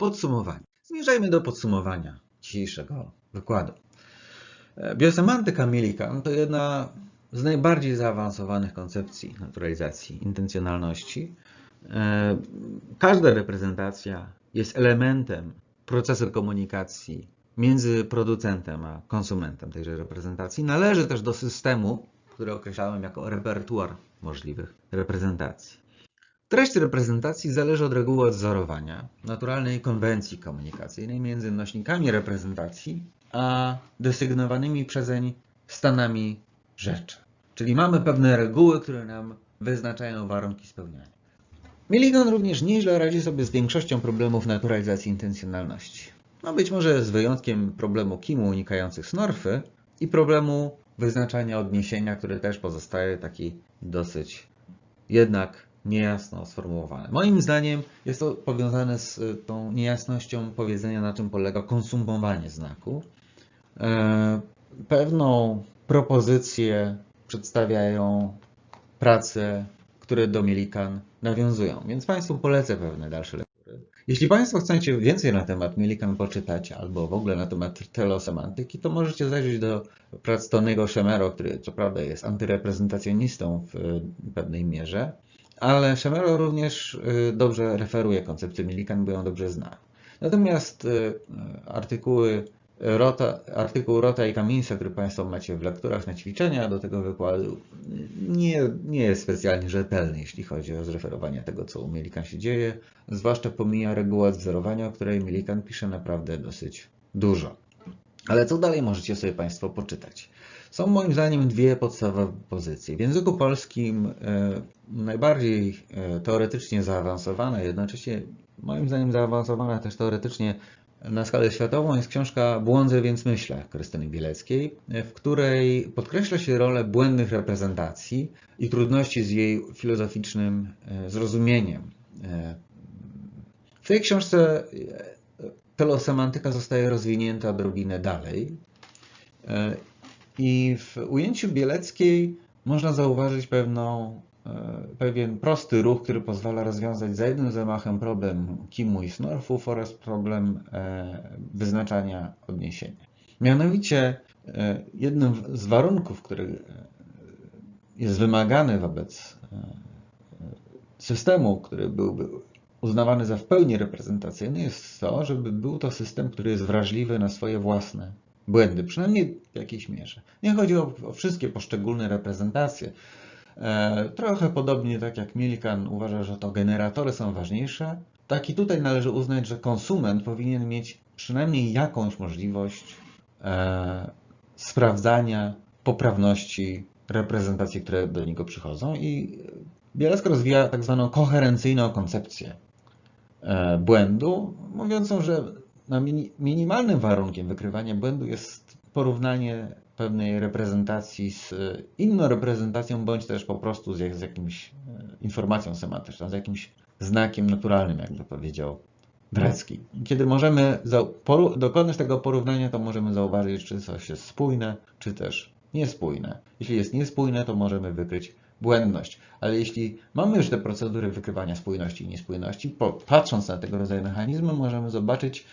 Podsumowanie. Zmierzajmy do podsumowania dzisiejszego wykładu. E, Biosemantyka Millikan to jedna z najbardziej zaawansowanych koncepcji naturalizacji intencjonalności. E, Każda reprezentacja jest elementem procesu komunikacji między producentem a konsumentem tejże reprezentacji. Należy też do systemu, który określałem jako repertuar możliwych reprezentacji. Treść reprezentacji zależy od reguły odzorowania, naturalnej konwencji komunikacyjnej między nośnikami reprezentacji a desygnowanymi przezeń stanami rzeczy. Czyli mamy pewne reguły, które nam wyznaczają warunki spełniania. Milligan również nieźle radzi sobie z większością problemów naturalizacji intencjonalności. No być może z wyjątkiem problemu kimu unikających snorfy i problemu wyznaczania odniesienia, które też pozostaje taki dosyć jednak niejasno sformułowane. Moim zdaniem jest to powiązane z y, tą niejasnością powiedzenia, na czym polega konsumowanie znaku. E, Pewną propozycję przedstawiają prace, które do Millikan nawiązują, więc Państwu polecę pewne dalsze lektury. Jeśli Państwo chcecie więcej na temat Millikan poczytać, albo w ogóle na temat telosemantyki, to możecie zajrzeć do prac Tonego Szemero, który co prawda jest antyreprezentacjonistą w y, pewnej mierze, ale Szemero również y, dobrze referuje koncepcję Millikan, bo ją dobrze zna. Natomiast y, artykuły Rota, artykuł Rota i Kaminsa, który Państwo macie w lekturach na ćwiczenia do tego wykładu, nie, nie jest specjalnie rzetelny, jeśli chodzi o zreferowanie tego, co u Millikan się dzieje. Zwłaszcza pomija regułę odwzorowania, o której Millikan pisze naprawdę dosyć dużo. Ale co dalej możecie sobie Państwo poczytać? Są moim zdaniem dwie podstawowe pozycje. W języku polskim e, najbardziej e, teoretycznie zaawansowana, jednocześnie moim zdaniem zaawansowana też teoretycznie na skalę światową jest książka Błądzę więc myślę Krystyny Bieleckiej, w której podkreśla się rolę błędnych reprezentacji i trudności z jej filozoficznym e, zrozumieniem. E, W tej książce e, telosemantyka zostaje rozwinięta odrobinę dalej E, i w ujęciu Bieleckiej można zauważyć pewną, e, pewien prosty ruch, który pozwala rozwiązać za jednym zamachem problem kimu i snorfów oraz problem e, wyznaczania odniesienia. Mianowicie e, jednym z warunków, który jest wymagany wobec systemu, który byłby uznawany za w pełni reprezentacyjny, jest to, żeby był to system, który jest wrażliwy na swoje własne błędy, przynajmniej w jakiejś mierze. Nie chodzi o, o wszystkie poszczególne reprezentacje. E, trochę podobnie tak jak Millikan uważa, że to generatory są ważniejsze, tak i tutaj należy uznać, że konsument powinien mieć przynajmniej jakąś możliwość e, sprawdzania poprawności reprezentacji, które do niego przychodzą i Bielacka rozwija tak zwaną koherencyjną koncepcję e, błędu, mówiącą, że no, mini, minimalnym warunkiem wykrywania błędu jest porównanie pewnej reprezentacji z e, inną reprezentacją, bądź też po prostu z, jak- z jakimś e, informacją semantyczną, z jakimś znakiem naturalnym, jakby powiedział Wrecki. I Kiedy możemy dokonać tego porównania, to możemy zauważyć, czy coś jest spójne, czy też niespójne. Jeśli jest niespójne, to możemy wykryć błędność. Ale jeśli mamy już te procedury wykrywania spójności i niespójności, patrząc na tego rodzaju mechanizmy, możemy zobaczyć,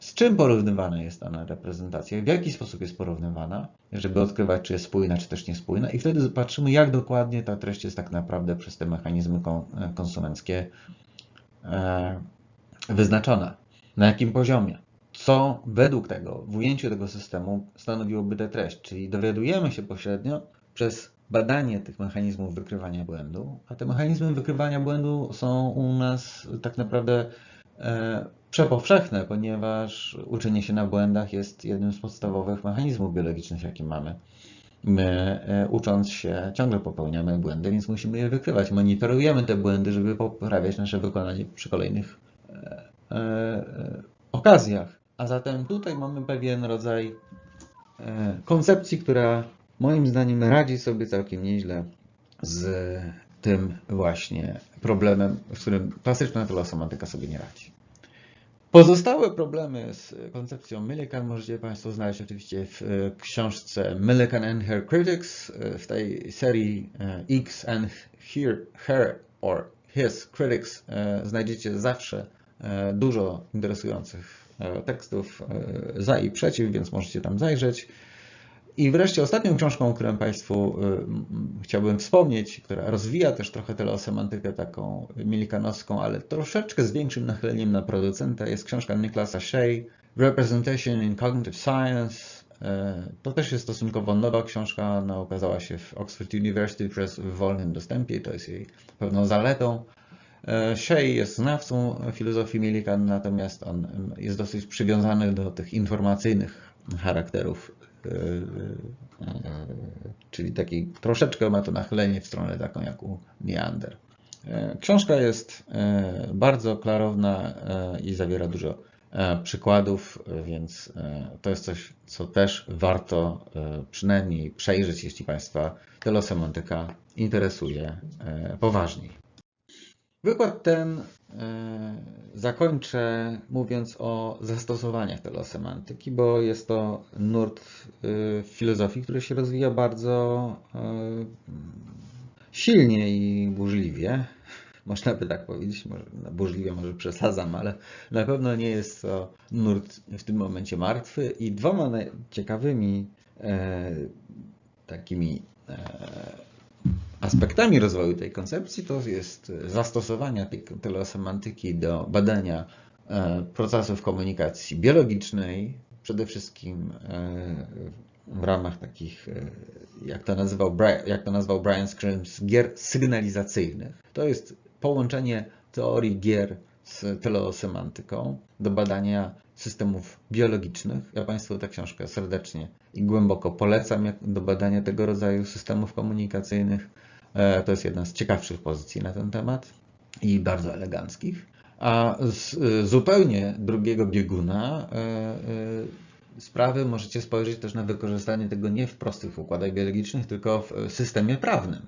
z czym porównywana jest dana reprezentacja, w jaki sposób jest porównywana, żeby odkrywać, czy jest spójna, czy też niespójna, i wtedy patrzymy, jak dokładnie ta treść jest tak naprawdę przez te mechanizmy kon- konsumenckie e, wyznaczona, na jakim poziomie, co według tego, w ujęciu tego systemu stanowiłoby tę treść, czyli dowiadujemy się pośrednio przez badanie tych mechanizmów wykrywania błędu, a te mechanizmy wykrywania błędu są u nas tak naprawdę e, przepowszechne, ponieważ uczenie się na błędach jest jednym z podstawowych mechanizmów biologicznych, jakie mamy. My, e, ucząc się, ciągle popełniamy błędy, więc musimy je wykrywać. Monitorujemy te błędy, żeby poprawiać nasze wykonanie przy kolejnych e, e, okazjach. A zatem tutaj mamy pewien rodzaj e, koncepcji, która moim zdaniem radzi sobie całkiem nieźle z tym właśnie problemem, z którym klasyczna telosemantyka sobie nie radzi. Pozostałe problemy z koncepcją Millikan możecie Państwo znaleźć oczywiście w e, książce Millikan and Her Critics, e, w tej serii e, X and Her, her or His Critics znajdziecie zawsze dużo interesujących tekstów za i przeciw, więc możecie tam zajrzeć. I wreszcie ostatnią książką, którą Państwu y, chciałbym wspomnieć, która rozwija też trochę teleosemantykę taką milikanowską, ale troszeczkę z większym nachyleniem na producenta, jest książka Niklasa Shea, Representation in Cognitive Science. E, To też jest stosunkowo nowa książka, ona ukazała się w Oxford University Press w wolnym dostępie, to jest jej pewną zaletą. E, Shea jest znawcą filozofii Millikan, natomiast on jest dosyć przywiązany do tych informacyjnych charakterów, czyli taki troszeczkę ma to nachylenie w stronę taką jak u Neander. E, Książka jest e, bardzo klarowna e, i zawiera dużo e, przykładów, e, więc e, to jest coś, co też warto e, przynajmniej przejrzeć, jeśli Państwa telesemantyka interesuje e, poważniej. Wykład ten e, zakończę mówiąc o zastosowaniach telesemantyki, bo jest to nurt e, filozofii, który się rozwija bardzo e, silnie i burzliwie. Można by tak powiedzieć, może burzliwie może przesadzam, ale na pewno nie jest to nurt w tym momencie martwy i dwoma ciekawymi takimi aspektami rozwoju tej koncepcji to jest zastosowania tej telesemantyki do badania e, procesów komunikacji biologicznej, przede wszystkim e, w ramach takich, e, jak to nazwał, jak to nazwał Brian Screams, gier sygnalizacyjnych. To jest połączenie teorii gier z teleosemantyką do badania systemów biologicznych. Ja Państwu tę książkę serdecznie i głęboko polecam do badania tego rodzaju systemów komunikacyjnych. E, To jest jedna z ciekawszych pozycji na ten temat i bardzo eleganckich. A z y, zupełnie drugiego bieguna e, e, sprawy możecie spojrzeć też na wykorzystanie tego nie w prostych układach biologicznych, tylko w systemie prawnym.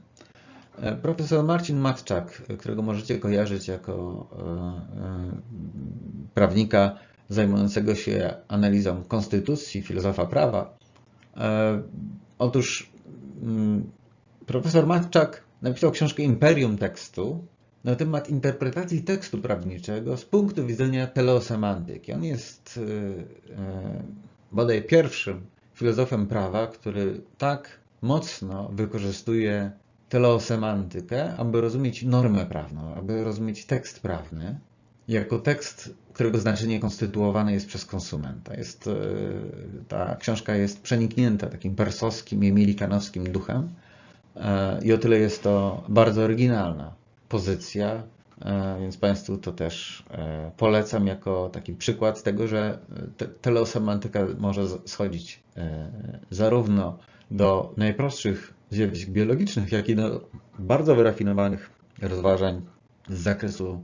E, Profesor Marcin Matczak, którego możecie kojarzyć jako e, e, prawnika zajmującego się analizą konstytucji, filozofa prawa. E, Otóż mm, profesor Matczak napisał książkę Imperium tekstu na temat interpretacji tekstu prawniczego z punktu widzenia teleosemantyki. On jest e, e, bodaj pierwszym filozofem prawa, który tak mocno wykorzystuje teleosemantykę, aby rozumieć normę prawną, aby rozumieć tekst prawny jako tekst, którego znaczenie konstytuowane jest przez konsumenta. Jest, e, ta książka jest przeniknięta takim persowskim i milikanowskim duchem i o tyle jest to bardzo oryginalna pozycja, e, więc Państwu to też e, polecam jako taki przykład tego, że te- teleosemantyka może schodzić e, zarówno do najprostszych zjawisk biologicznych, jak i do bardzo wyrafinowanych rozważań z zakresu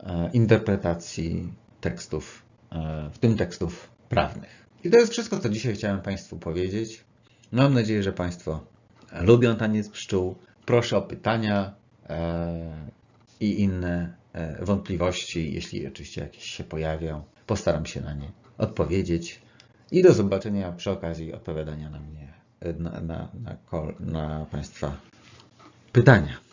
e, interpretacji tekstów, e, w tym tekstów prawnych. I to jest wszystko, co dzisiaj chciałem Państwu powiedzieć. Mam nadzieję, że Państwo lubią taniec pszczół. Proszę o pytania e, i inne e, wątpliwości, jeśli oczywiście jakieś się pojawią. Postaram się na nie odpowiedzieć. I do zobaczenia przy okazji odpowiadania na mnie, na, na, na, na Państwa pytania.